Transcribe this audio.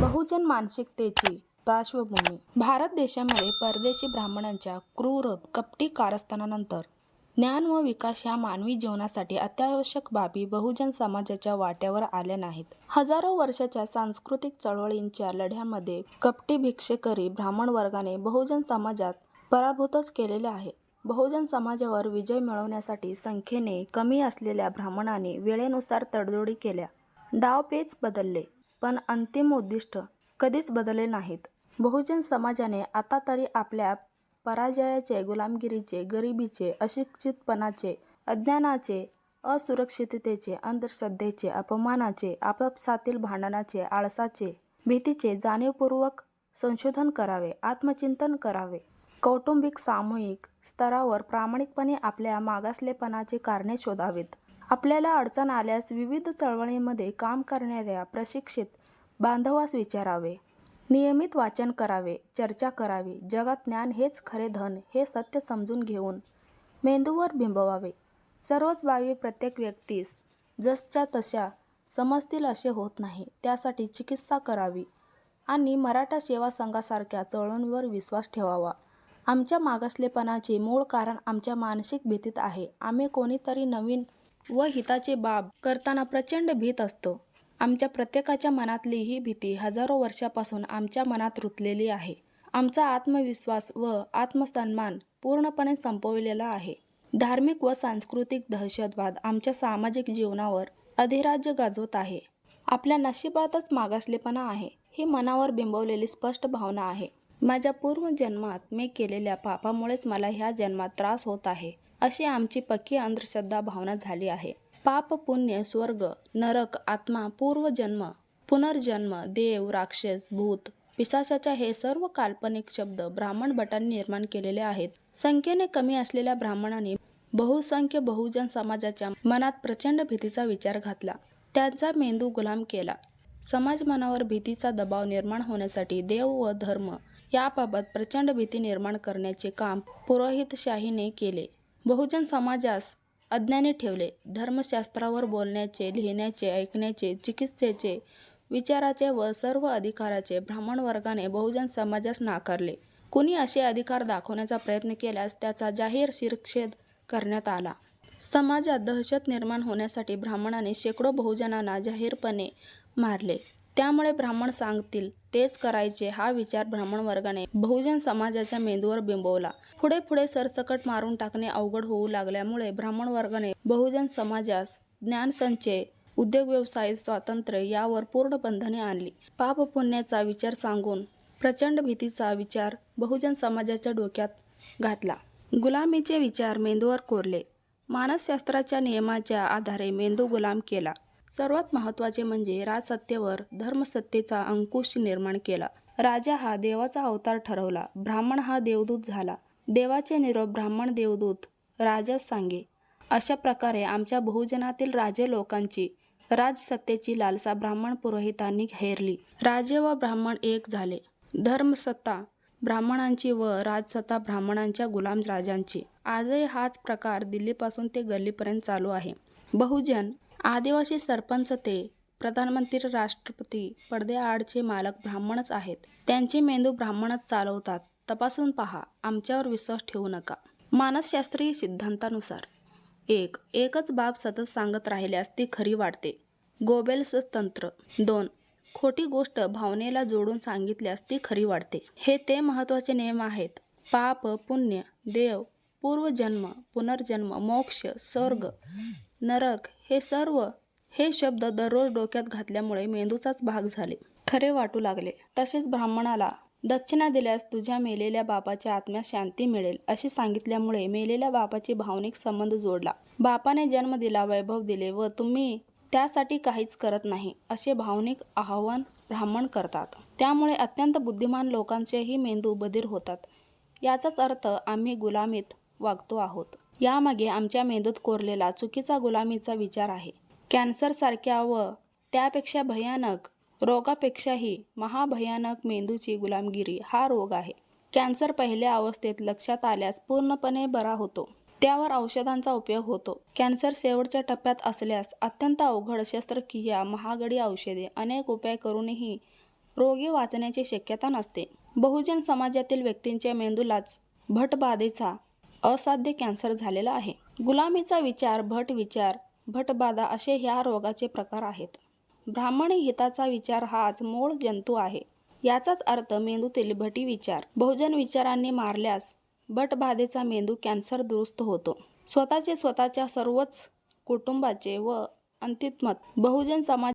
बहुजन मानसिकतेची पार्श्वभूमी. भारत देशामध्ये परदेशी ब्राह्मणांच्या क्रूर कपटी कारस्थानानंतर ज्ञान व विकास ह्या मानवी जीवनासाठी अत्यावश्यक बाबी बहुजन समाजाच्या वाट्यावर आल्या नाहीत. हजारो वर्षाच्या सांस्कृतिक चळवळींच्या लढ्यामध्ये कपटी भिक्षेकरी ब्राह्मण वर्गाने बहुजन समाजात पराभूतच केलेले आहे. बहुजन समाजावर विजय मिळवण्यासाठी संख्येने कमी असलेल्या ब्राह्मणाने वेळेनुसार तडजोडी केल्या. डावपेच बदलले. पण अंतिम उद्दिष्ट कधीच बदलले नाहीत. बहुजन समाजाने आता तरी आपल्या पराजयाचे गुलामगिरीचे गरिबीचे अशिक्षितपणाचे अज्ञानाचे असुरक्षिततेचे अंधश्रद्धेचे अपमानाचे आपापसातील भांडणाचे आळसाचे भीतीचे जाणीवपूर्वक संशोधन करावे आत्मचिंतन करावे. कौटुंबिक सामूहिक स्तरावर प्रामाणिकपणे आपल्या मागासलेपणाची कारणे शोधावीत. आपल्याला अडचण आल्यास विविध चळवळींमध्ये काम करणाऱ्या प्रशिक्षित बांधवास विचारावे. नियमित वाचन करावे चर्चा करावी. जगात ज्ञान हेच खरे धन हे सत्य समजून घेऊन मेंदूवर बिंबवावे. सर्वच बाबी प्रत्येक व्यक्तीस जसच्या तशा समजतील असे होत नाही. त्यासाठी चिकित्सा करावी आणि मराठा सेवा संघासारख्या चळवळींवर विश्वास ठेवावा. आमच्या मागासलेपणाचे मूळ कारण आमच्या मानसिक भीतीत आहे. आम्ही कोणीतरी नवीन व हिताचे बाब करताना प्रचंड भीत असतो. आमच्या प्रत्येकाच्या मनातली ही भीती हजारो वर्षापासून आमच्या मनात रुतलेली आहे. आमचा आत्मविश्वास व आत्मसन्मान पूर्णपणे संपविलेला आहे. धार्मिक व सांस्कृतिक दहशतवाद आमच्या सामाजिक जीवनावर अधिराज्य गाजवत आहे. आपल्या नशिबातच मागासलेपणा आहे ही मनावर बिंबवलेली स्पष्ट भावना आहे. माझ्या पूर्वजन्मात मी केलेल्या पापामुळेच मला ह्या जन्मात त्रास होत आहे. अशी आमची पक्की अंधश्रद्धा भावना झाली आहे. पाप पुण्य स्वर्ग नरक आत्मा पूर्वजन्म पुनर्जन्म देव राक्षस भूत पिसाशाच्या हे सर्व काल्पनिक शब्द ब्राह्मण भटांनी निर्माण केलेले आहेत. संख्येने कमी असलेल्या ब्राह्मणांनी बहुसंख्य बहुजन समाजाच्या मनात प्रचंड भीतीचा विचार घातला. त्यांचा मेंदू गुलाम केला. समाज मनावर भीतीचा दबाव निर्माण होण्यासाठी देव व धर्म याबाबत प्रचंड भीती निर्माण करण्याचे काम पुरोहितशाहीने केले. बहुजन समाजास अज्ञानी ठेवले. धर्मशास्त्रावर बोलण्याचे लिहिण्याचे ऐकण्याचे चिकित्सेचे विचाराचे व सर्व अधिकाराचे ब्राह्मण वर्गाने बहुजन समाजास नाकारले. कुणी असे अधिकार दाखवण्याचा प्रयत्न केल्यास त्याचा जाहीर शिरक्षेद करण्यात आला. समाजात दहशत निर्माण होण्यासाठी ब्राह्मणाने शेकडो बहुजनांना जाहीरपणे मारले. त्यामुळे ब्राह्मण सांगतील तेच करायचे हा विचार ब्राह्मण वर्गाने बहुजन समाजाच्या मेंदूवर बिंबवला. पुढे पुढे सरसकट मारून टाकणे अवघड होऊ लागल्यामुळे ब्राह्मण वर्गाने बहुजन समाजास ज्ञानसंचय उद्योग व्यवसाय स्वातंत्र्य यावर पूर्ण बंधने आणली. पाप पुण्याचा विचार सांगून प्रचंड भीतीचा विचार बहुजन समाजाच्या डोक्यात घातला. गुलामीचे विचार मेंदूवर कोरले. मानसशास्त्राच्या नियमाच्या आधारे मेंदू गुलाम केला. सर्वात महत्त्वाचे म्हणजे राजसत्तेवर धर्मसत्तेचा अंकुश निर्माण केला. राजा हा देवाचा अवतार ठरवला. ब्राह्मण हा देवदूत झाला. देवाचे निरोप ब्राह्मण देवदूत राजास सांगे. अशा प्रकारे आमच्या बहुजनातील राजे लोकांची राजसत्तेची लालसा ब्राह्मण पुरोहितांनी हेरली राजे व ब्राह्मण एक झाले. धर्मसत्ता ब्राह्मणांची व राजसत्ता ब्राह्मणांच्या गुलाम राजांची. आजही हाच प्रकार दिल्लीपासून ते गल्लीपर्यंत चालू आहे. बहुजन आदिवासी सरपंच ते प्रधानमंत्री राष्ट्रपती पडद्याआडचे मालक ब्राह्मणच आहेत. त्यांचे मेंदू ब्राह्मणच चालवतात. तपासून पहा आमच्यावर विश्वास ठेवू नका. मानसशास्त्रीय सिद्धांतानुसार एक एकच बाब सतत सांगत राहिल्यास ती खरी वाटते गोबेल्स तंत्र दोन खोटी गोष्ट भावनेला जोडून सांगितल्यास ती खरी वाटते हे ते महत्त्वाचे नियम आहेत. पाप पुण्य देव पूर्वजन्म पुनर्जन्म मोक्ष स्वर्ग नरक हे सर्व हे शब्द दररोज डोक्यात घातल्यामुळे मेंदूचाच भाग झाले. खरे वाटू लागले. तसेच ब्राह्मणाला दक्षिणा दिल्यास तुझ्या मेलेल्या बापाच्या आत्म्यास शांती मिळेल असे सांगितल्यामुळे मेलेल्या बापाची भावनिक संबंध जोडला. बापाने जन्म दिला वैभव दिले व तुम्ही त्यासाठी काहीच करत नाही असे भावनिक आव्हान ब्राह्मण करतात. त्यामुळे अत्यंत बुद्धिमान लोकांचेही मेंदू बधीर होतात. याचाच अर्थ आम्ही गुलामीत वागतो आहोत. यामागे आमच्या मेंदूत कोरलेला चुकीचा गुलामीचा विचार आहे. कॅन्सरसारख्या व त्यापेक्षा भयानक रोगापेक्षाही महाभयानक मेंदूची गुलामगिरी हा रोग आहे. कॅन्सर पहिल्या अवस्थेत लक्षात आल्यास पूर्णपणे बरा होतो. त्यावर औषधांचा उपयोग होतो. कॅन्सर शेवटच्या टप्प्यात असल्यास अत्यंत अवघड शस्त्रक्रिया महागडी औषधे अनेक उपाय करूनही रोगी वाचण्याची शक्यता नसते. बहुजन समाजातील व्यक्तींच्या मेंदूलाच भटबाधेचा असाध्य कॅन्सर झालेला आहे. गुलामीचा विचार भट विचार भटबाधा असे ह्या रोगाचे प्रकार आहेत. ब्राह्मणी हिताचा विचार हाच मूळ जंतू आहे. याचाच अर्थ मेंदूतील भटी विचार. बहुजन विचारांनी मारल्यास भटबाधेचा मेंदू कॅन्सर दुरुस्त होतो. स्वतःचे स्वतःच्या सर्वच कुटुंबाचे व अंतिमत बहुजन समाज